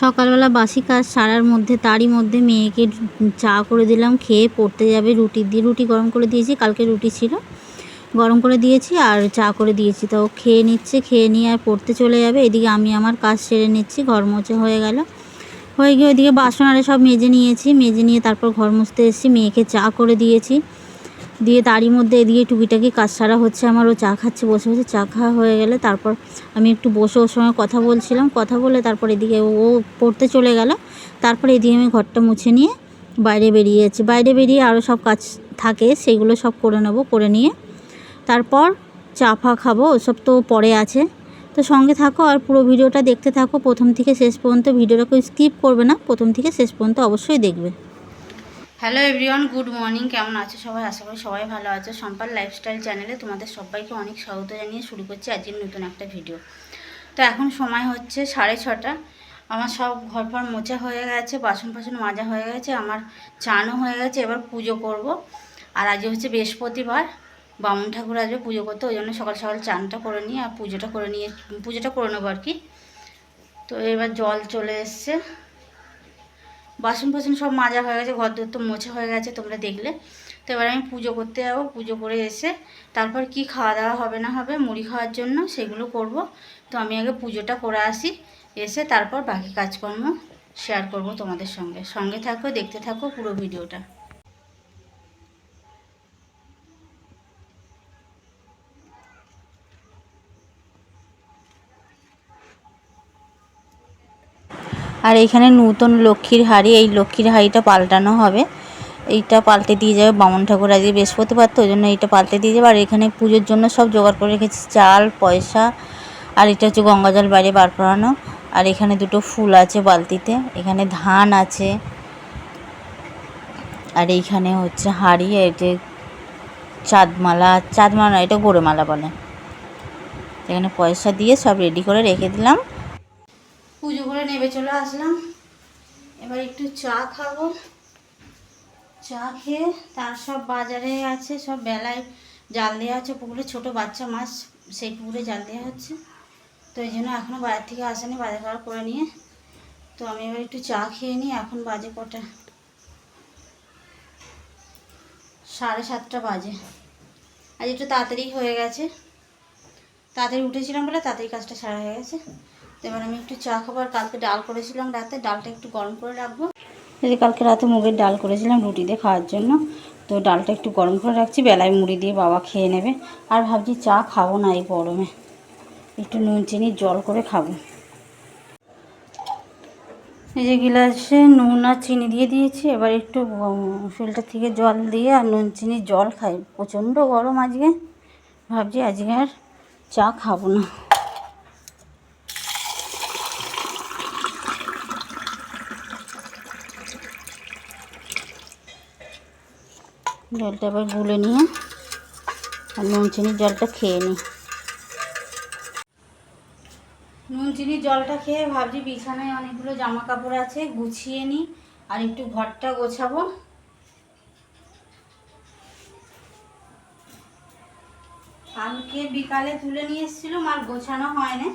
সকালবেলা বাসি কাজ সারার মধ্যে, তারই মধ্যে মেয়েকে চা করে দিলাম, খেয়ে পড়তে যাবে, রুটি দিয়ে, রুটি গরম করে দিয়েছি, কালকে রুটি ছিল। গরম করে দিয়েছি আর চা করে দিয়েছি, তো খেয়ে নিচ্ছে, খেয়ে নিয়ে আর পড়তে চলে যাবে। এদিকে আমি আমার কাজ সেরে নিচ্ছি, ঘর মোছা হয়ে গেল। হয়ে গিয়ে ওইদিকে বাসন আরে সব মেজে নিয়েছি, মেজে নিয়ে তারপর ঘর মুছতে এসেছি, মেয়েকে চা করে দিয়েছি। দিয়ে তারই মধ্যে এদিকে টুকিটাকি কাজ সারা হচ্ছে, আমার ও চা খাচ্ছে, বসে বসে চা খাওয়া হয়ে গেলে তারপর আমি একটু বসে ওর সঙ্গে কথা বলছিলাম, কথা বলে তারপর এদিকে ও পড়তে চলে গেল, তারপর এদিকে আমি ঘরটা মুছে নিয়ে বাইরে বেরিয়ে যাচ্ছি। বাইরে বেরিয়ে আরও সব কাজ থাকে, সেগুলো সব করে নেব, করে নিয়ে তারপর চা ফা খাব, ওসব তো পরে আছে। তো সঙ্গে থাকো আর পুরো ভিডিওটা দেখতে থাকো, প্রথম থেকে শেষ পর্যন্ত ভিডিওটাকে স্কিপ করবে না, প্রথম থেকে শেষ পর্যন্ত অবশ্যই দেখবে। হ্যালো এভরিওয়ান গুড মর্নিং কেমন আছো সবাই? আশা করি সবাই ভালো আছো। সম্পার লাইফস্টাইল চ্যানেলে তোমাদের সবাইকে অনেক স্বাগত জানিয়ে শুরু করছি আজকের নতুন একটা ভিডিও তো এখন সময় হচ্ছে সাড়ে ছটা। আমার সব ঘর ফর মোছা হয়ে গেছে, বাসন ফাসন মাজা হয়ে গেছে, আমার চানও হয়ে গেছে, এবার পুজো করব। আর আজকে হচ্ছে বৃহস্পতিবার, বামুন ঠাকুর আসবে পুজো করতে, ওই জন্য সকাল সকাল চানটা করে নিয়ে আর পুজোটা করে নিয়ে, পুজোটা করে নেব আর কি। তো এবার জল চলে এসছে। বাসন ফাসন সব মাজা হয়ে গেছে, ঘর দর তো মোছা হয়ে গেছে, তোমরা দেখলে। তো এবার আমি পুজো করতে যাব, পুজো করে এসে তারপর কি খাওয়া দাওয়া হবে না হবে, মুড়ি খাওয়ার জন্য সেগুলো করব। তো আমি আগে পুজোটা করে আসি, এসে তারপর বাকি কাজকর্ম শেয়ার করব তোমাদের সঙ্গে। সঙ্গে থাকো, দেখতে থাকো পুরো ভিডিওটা। এখানে নূতন লক্ষ্মীর হাড়ি, এই লক্ষ্মীর হাড়িটা পাল্টানো হবে। এইটা পাল্টে দিয়ে যাবে বামন ঠাকুর আজকে বৃহস্পতিবার, তো ওই জন্য এইটা পাল্টে দিয়ে যাবে। আর এখানে পুজোর জন্য সব জোগাড় করে রেখেছি, চাল, পয়সা, আর এটা হচ্ছে গঙ্গা জল বাইরে বার করানো। আর এখানে দুটো ফুল আছে বালতিতে, এখানে ধান আছে। আর এইখানে হচ্ছে হাড়ি এই যে চাঁদমালা চাঁদমালা এটা গোড়েমালা বলে। এখানে পয়সা দিয়ে সব রেডি করে রেখে দিলাম। পুজো করে চলে আসলাম। এবার একটু চা খাব। চা খেয়ে তার সব বাজারে আছে, সব বেলায় জাল দেওয়া আছে। পুকুরে ছোট বাচ্চা মাছ, সেই পুকুরে জাল দেওয়া হচ্ছে। তো এই জন্য এখনও বাজার থেকে আসেনি, বাজার করা করে নিয়ে। তো আমি এবার একটু চা খেয়ে নিই, এখন বাজে কটা? সাড়ে সাতটা বাজে। আজ একটু তাড়াতাড়ি হয়ে গেছে। তাড়াতাড়ি উঠেছিলাম বলে তাড়াতাড়ি কাজটা সারা হয়ে গেছে। তো এবার আমি একটু চা খাবার কালকে ডাল করেছিলাম রাতে। ডালটা একটু গরম করে রাখব। এই কালকে রাতে মুগের ডাল করেছিলাম রুটি দিয়ে খাওয়ার জন্য। তো ডালটা একটু গরম করে রাখছি, বেলায় মুড়ি দিয়ে বাবা খেয়ে নেবে। আর ভাবছি চা খাব না এই গরমে। একটু নুন, চিনি, জল করে খাব। এই যে গিলাসে নুন আর চিনি দিয়ে দিয়েছি। এবার একটু ফিল্টার থেকে জল দিয়ে আর নুন, চিনি, জল খাই। প্রচণ্ড গরম আজকে। ভাবছি আজকে আর চা খাব না। জলটা এবার গুলে নিয়ে আর নুন চিনির জলটা খেয়ে নিই। নুন চিনির জলটা খেয়ে ভাবছি বিছানায় অনেকগুলো জামা কাপড় আছে, গুছিয়ে নিই আর একটু ঘরটা গোছাবো। কালকে বিকালে তুলে নিয়ে এসেছিলাম আর গোছানো হয় না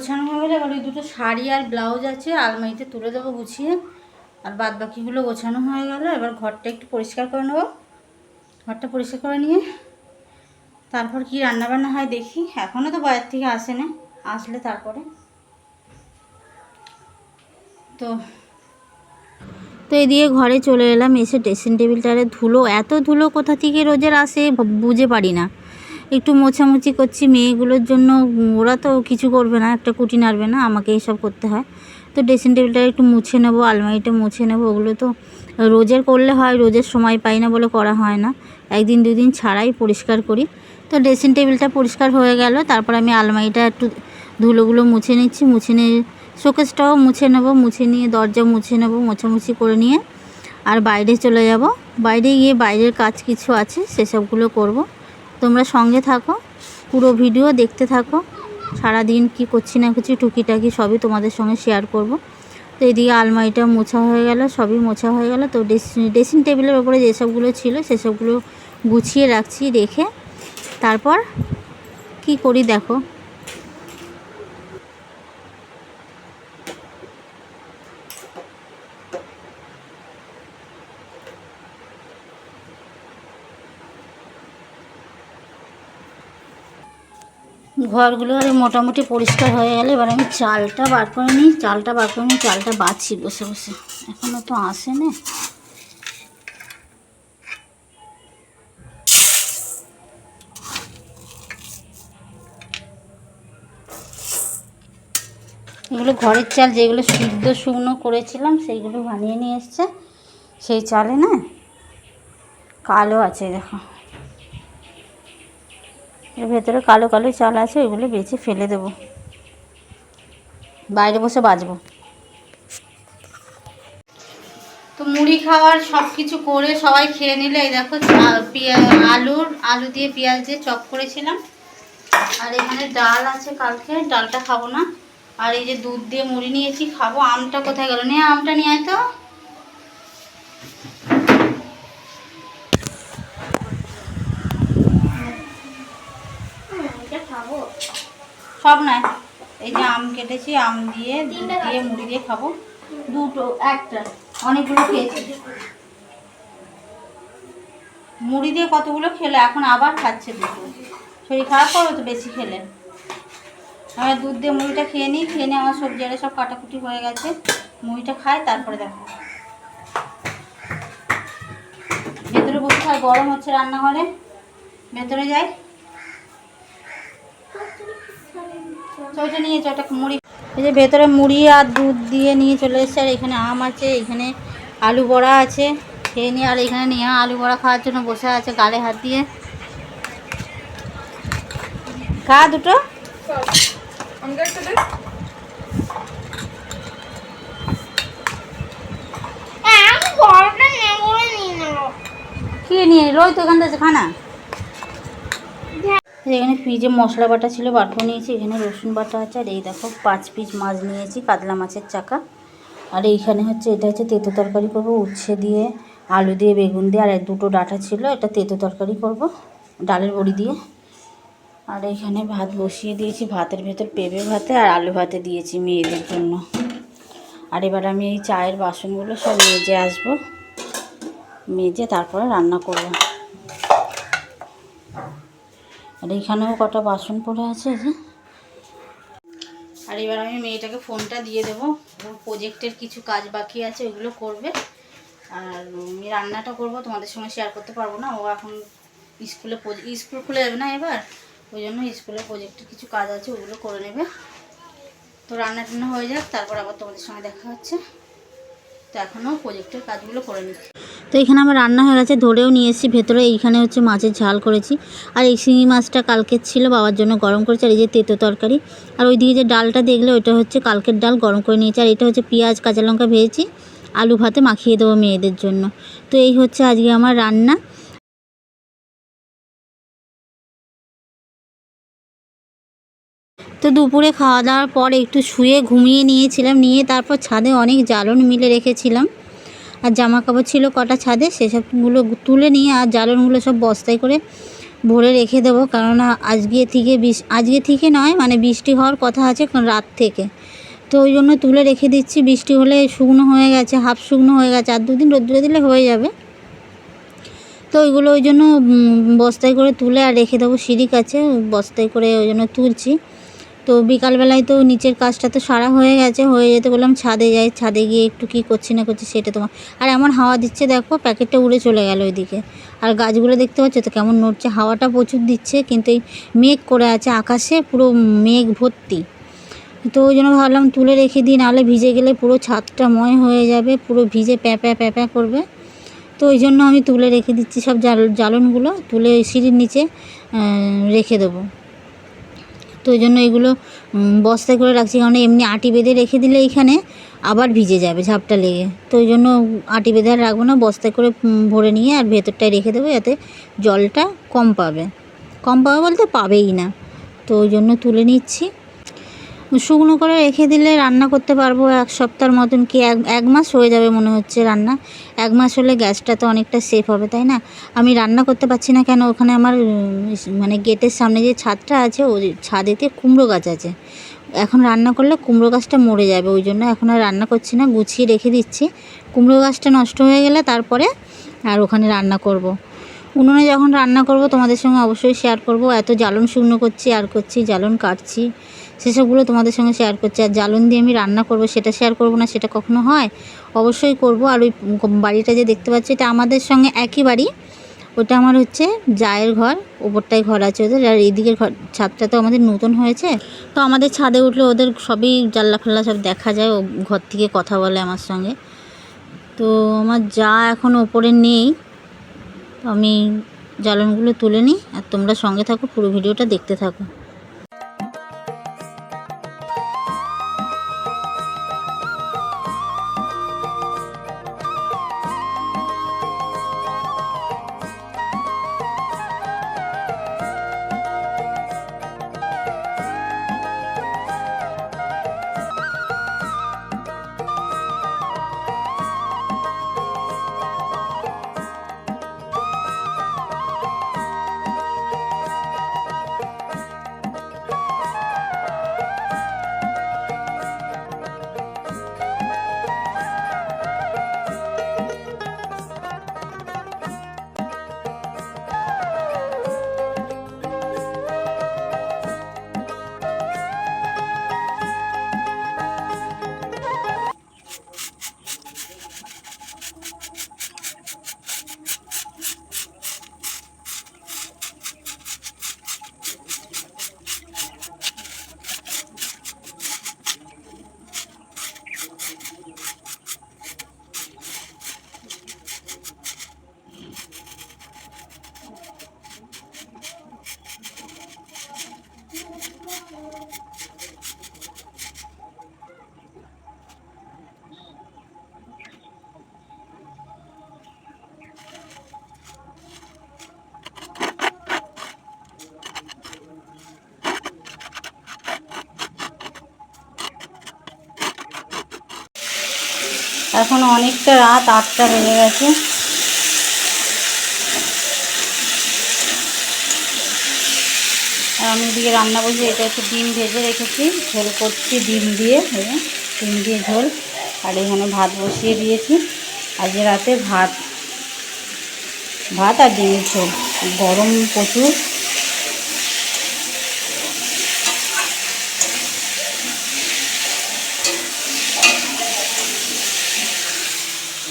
গোছানো হয়ে গেলে এবার ওই দুটো শাড়ি আর ব্লাউজ আছে, আলমারিতে তুলে দেবো গুছিয়ে। আর বাদ বাকিগুলো গোছানো হয়ে গেল, এবার ঘরটা একটু পরিষ্কার করে নেব। ঘরটা পরিষ্কার করে নিয়ে তারপর কি রান্নাবান্না হয় দেখি। এখনও তো বাজার থেকে আসে না, আসলে তারপরে। তো তো এদিকে ঘরে চলে এলাম, এসে ড্রেসিং টেবিলটারে ধুলো। এত ধুলো কোথা থেকে রোজের আসে বুঝে পারি না। একটু মোছামুছি করছি মেয়েগুলোর জন্য। ওরা তো কিছু করবে না, একটা কুটি নাড়বে না, আমাকে এইসব করতে হয়। তো ড্রেসিং টেবিলটা একটু মুছে নেব, আলমারিটা মুছে নেব, ওগুলো তো রোজের করলে হয়, রোজের সময় পাই না বলে করা হয় না। একদিন দুদিন ছাড়াই পরিষ্কার করি। তো ড্রেসিং টেবিলটা পরিষ্কার হয়ে গেল, তারপর আমি আলমারিটা একটু ধুলোগুলো মুছে নিচ্ছি, মুছে নিয়ে শোকেসটাও মুছে নেব, মুছে নিয়ে দরজা মুছে নেব, মোছামুছি করে নিয়ে। আর বাইরে চলে যাব। বাইরে গিয়ে বাইরের কাজ কিছু আছে, সেসবগুলো করব। তোমরা সঙ্গে থাকো, পুরো ভিডিও দেখতে থাকো। সারাদিন কি করছি না করছি, টুকিটাকি সবই তোমাদের সঙ্গে শেয়ার করব। তো এদিকে আলমারিটা মোছা হয়ে গেল, সবই মোছা হয়ে গেল। তো ড্রেসিং টেবিলের ওপরে যেসবগুলো ছিল, সেসবগুলো গুছিয়ে রাখছি, রেখে তারপর কি করি দেখো। ঘরগুলো আর মোটামুটি পরিষ্কার হয়ে গেলে, এবার আমি চালটা বার করে নিই। চালটা বার করে নিই চালটা বাছি বসে বসে। এখনও তো আসে না এগুলো ঘরের চাল যেগুলো সিদ্ধ শুকনো করেছিলাম, সেইগুলো বানিয়ে নিয়ে এসছে। সেই চালে না কালো আছে, দেখো। এর ভেতরে কালো কালো চাল আছে, ওইগুলো বেছে ফেলে দেবো। বাইরে বসে বাজবো। তো মুড়ি খাওয়ার সব কিছু করে সবাই খেয়ে নিলে, এই দেখো আলুর, আলু দিয়ে পেঁয়াজ দিয়ে চপ করেছিলাম। আর এখানে ডাল আছে কালকে, ডালটা খাব না। আর এই যে দুধ দিয়ে মুড়ি নিয়েছি, খাব। আমটা কোথায় গেল? নিয়ে আমটা নিয়ে আয় তো। সব নয় এই যে আম কেটেছি আম দিয়ে দিয়ে মুড়ি দিয়ে খাব। দুটো একটা অনেকগুলো খেয়েছি মুড়ি দিয়ে কতগুলো খেলে এখন আবার খাচ্ছে দুটো। শরীর খারাপ করবে তো বেশি খেলে। আমি দুধ দিয়ে মুড়িটা খেয়ে নিই খেয়ে নিয়ে আমার সবজি আরে সব কাটাকুটি হয়ে গেছে। মুড়িটা খাই তারপরে দেখো। ভেতরে বসে খাই গরম হচ্ছে রান্নাঘরে। ভেতরে যাই। ওইটা নিয়ে ওটা মুড়ি। এই যে ভেতরে মুড়ি আর দুধ দিয়ে নিয়ে চলে এসছে আর এখানে আম আছে এখানে আলু বড়া আছে। খেয়ে নিয়ে আর এখানে নিয়ে আলু বড়া খাওয়ার জন্য বসে আছে গালে হাত দিয়ে। খা দুটো। কি নিয়ে রোজ তো এখান থেকে খানা। এখানে ফ্রিজে মশলা বাটা ছিল করে নিয়েছি, এখানে রসুন বাটা আছে, আর এই দেখো পাঁচ পিস মাছ নিয়েছি, কাতলা মাছের চাকা। আর এইখানে হচ্ছে, এটা হচ্ছে তেঁতো তরকারি করব, উচ্ছে দিয়ে, আলু দিয়ে, বেগুন দিয়ে, আর দুটো ডাঁটা ছিল, এটা তেঁতো তরকারি করব, ডালের বড়ি দিয়ে। আর এখানে ভাত বসিয়ে দিয়েছি, ভাতের ভেতর পেঁপে ভাতে আর আলু ভাতে দিয়েছি মেয়েদের জন্য। আর এবার আমি এই চায়ের বাসনগুলো সব মেজে আসব, মেজে তারপরে রান্না করব। আর এইখানেও কটা বাসন পড়ে আছে যে। আর এবার আমি মেয়েটাকে ফোনটা দিয়ে দেবো। প্রজেক্টের কিছু কাজ বাকি আছে, ওইগুলো করবে। আর আমি রান্নাটা করব, তোমাদের সঙ্গে শেয়ার করতে পারব না। ও এখন স্কুলে স্কুল খুলে যাবে না এবার? ওই জন্য স্কুলে প্রোজেক্টের কিছু কাজ আছে, ওগুলো করে নেবে। তো রান্না টান্না হয়ে যাক, তারপর আবার তোমাদের সঙ্গে দেখা হচ্ছে। তো এখনও প্রজেক্টের কাজগুলো করে নিচ্ছি। তো এখানে আমার রান্না হয়ে গেছে, ধরেও নিয়ে এসেছি। ভেতরে এইখানে হচ্ছে মাছের ঝাল করেছি। আর এই শিঙি মাছটা কালকের ছিল, বাবার জন্য গরম করেছি। আর এই যে তেতো তরকারি। আর ওই দিকে যে ডালটা দেখলে, ওইটা হচ্ছে কালকের ডাল গরম করে নিয়েছি। আর এটা হচ্ছে পেঁয়াজ, কাঁচা লঙ্কা ভেজেছি। আলু ভাতে মাখিয়ে দেবো মেয়েদের জন্য। তো এই হচ্ছে আজকে আমার রান্না। তো দুপুরে খাওয়া দাওয়ার পর একটু শুয়ে ঘুমিয়ে নিয়েছিলাম, নিয়ে তারপর ছাদে অনেক জ্বালন মিলে রেখেছিলাম। আর জামা কাপড় ছিল কটা ছাদে, সেসবগুলো তুলে নিয়ে আর জ্বালনগুলো সব বস্তায় করে ভরে রেখে দেবো। কেননা আজকে থেকে বিশ, আজকে থেকে নয় মানে বৃষ্টি হওয়ার কথা আছে রাত থেকে। তো ওই জন্য তুলে রেখে দিচ্ছি। বৃষ্টি হলে শুকনো হয়ে গেছে, হাফ শুকনো হয়ে গেছে, আর দুদিন রোদ্রে দিলে হয়ে যাবে। তো ওইগুলো ওই জন্য বস্তায় করে তুলে আর রেখে দেবো সিঁড়ি কাছে, বস্তায় করে ওই জন্য তুলছি। তো বিকালবেলায় তো নিচের কাজটা তো সারা হয়ে গেছে, হয়ে যেতে বললাম ছাদে যাই, ছাদে গিয়ে একটু কী করছি না করছি সেটা তোমার। আর এমন হাওয়া দিচ্ছে দেখো, প্যাকেটটা উড়ে চলে গেল ওইদিকে। আর গাছগুলো দেখতে পাচ্ছ তো কেমন নড়ছে, হাওয়াটা প্রচুর দিচ্ছে, কিন্তু এই মেঘ করে আছে আকাশে, পুরো মেঘ ভর্তি। তো ওই জন্য ভাবলাম তুলে রেখে দিই, নাহলে ভিজে গেলে পুরো ছাদটা ময় হয়ে যাবে, পুরো ভিজে প্যাঁপা প্যাঁপা করবে। তো ওই জন্য আমি তুলে রেখে দিচ্ছি সব জাল, জ্বালনগুলো, তুলে সিঁড়ির নিচে রেখে দেবো। তো ওই জন্য এগুলো বস্তায় করে রাখছি। কারণ এমনি আটি বেঁধে রেখে দিলে এইখানে আবার ভিজে যাবে ঝাপটা লেগে। তো ওই জন্য আটি বেঁধে আর রাখব না। বস্তায় করে ভরে নিয়ে আর ভেতরটায় রেখে দেবো যাতে জলটা কম পাবে। কম পাবে বলতে পাবেই না। তো ওই জন্য তুলে নিচ্ছি। শুকনো করে রেখে দিলে রান্না করতে পারব এক সপ্তাহের মতন কি এক এক মাস হয়ে যাবে মনে হচ্ছে রান্না? এক মাস হলে গ্যাসটা তো অনেকটা সেফ হবে, তাই না? আমি রান্না করতে পারছি না কেন? ওখানে আমার মানে গেটের সামনে যে ছাদটা আছে, ওই ছাদেতে কুমড়ো গাছ আছে। এখন রান্না করলে কুমড়ো গাছটা মরে যাবে, ওই জন্য এখন আর রান্না করছি না, গুছিয়ে রেখে দিচ্ছি। কুমড়ো গাছটা নষ্ট হয়ে গেলে তারপরে আর ওখানে রান্না করব। উনুনে যখন রান্না করব, তোমাদের সঙ্গে অবশ্যই শেয়ার করব। এত জ্বালন শুকনো করছি, আর করছি, জ্বালন কাটছি। সেসবগুলো তোমাদের সঙ্গে শেয়ার করছি। আর জ্বালন দিয়ে আমি রান্না করব, সেটা শেয়ার করব না, সেটা কখনো হয়? অবশ্যই করব। আর ওই বাড়িটা যে দেখতে পাচ্ছি, এটা আমাদের সঙ্গে একই বাড়ি। ওটা আমার হচ্ছে জায়ের ঘর ওপরটায় ঘর আছে ওদের। আর এইদিকের ঘর, ছাদটা তো আমাদের নতুন হয়েছে। তো আমাদের ছাদে উঠলে ওদের সবই জানলা ফাল্লা সব দেখা যায়, ও ঘর থেকে কথা বলে আমার সঙ্গে। তো আমার যা এখন ওপরে নেই, আমি জ্বালনগুলো তুলে নিই। আর তোমরা সঙ্গে থাকো, পুরো ভিডিওটা দেখতে থাকো। এখন অনেকটা রাত, আটটা বেজে গেছে। আর আমি এদিকে রান্না বলছি, এটা একটু ডিম ভেজে রেখেছি। ঝোল করছি ডিম দিয়ে ডিম দিয়ে ঝোল। আর এখানে ভাত বসিয়ে দিয়েছি। আজকে রাতে ভাত ভাত আর ডিমের ঝোল। গরম প্রচুর।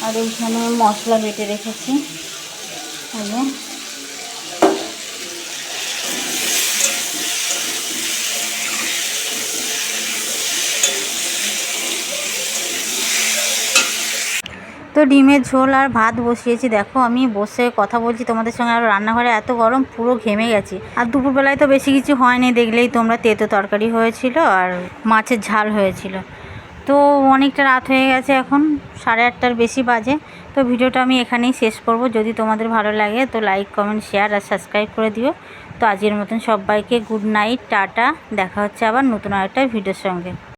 আর এইখানে মশলা বেটে রেখেছি। যে। তো ডিমের ঝোল আর ভাত বসিয়েছি। দেখো, আমি বসে কথা বলছি তোমাদের সঙ্গে। আর রান্নাঘরে এত গরম, পুরো ঘেমে গেছি। আর দুপুরবেলায় তো বেশি কিছু হয়নি, দেখলেই তোমরা তেতো তরকারি হয়েছিল আর মাছের ঝাল হয়েছিল। তো অনেকটা রাত হয়ে গেছে এখন, সাড়ে আটটার বেশি বাজে, তো ভিডিওটা আমি এখানেই শেষ করব। যদি তোমাদের ভালো লাগে তো লাইক কমেন্ট শেয়ার আর সাবস্ক্রাইব করে দিও। তো আজকের মতন সবাইকে গুড নাইট টাটা, দেখা হচ্ছে আবার নতুন আরেকটা ভিডিওর সঙ্গে।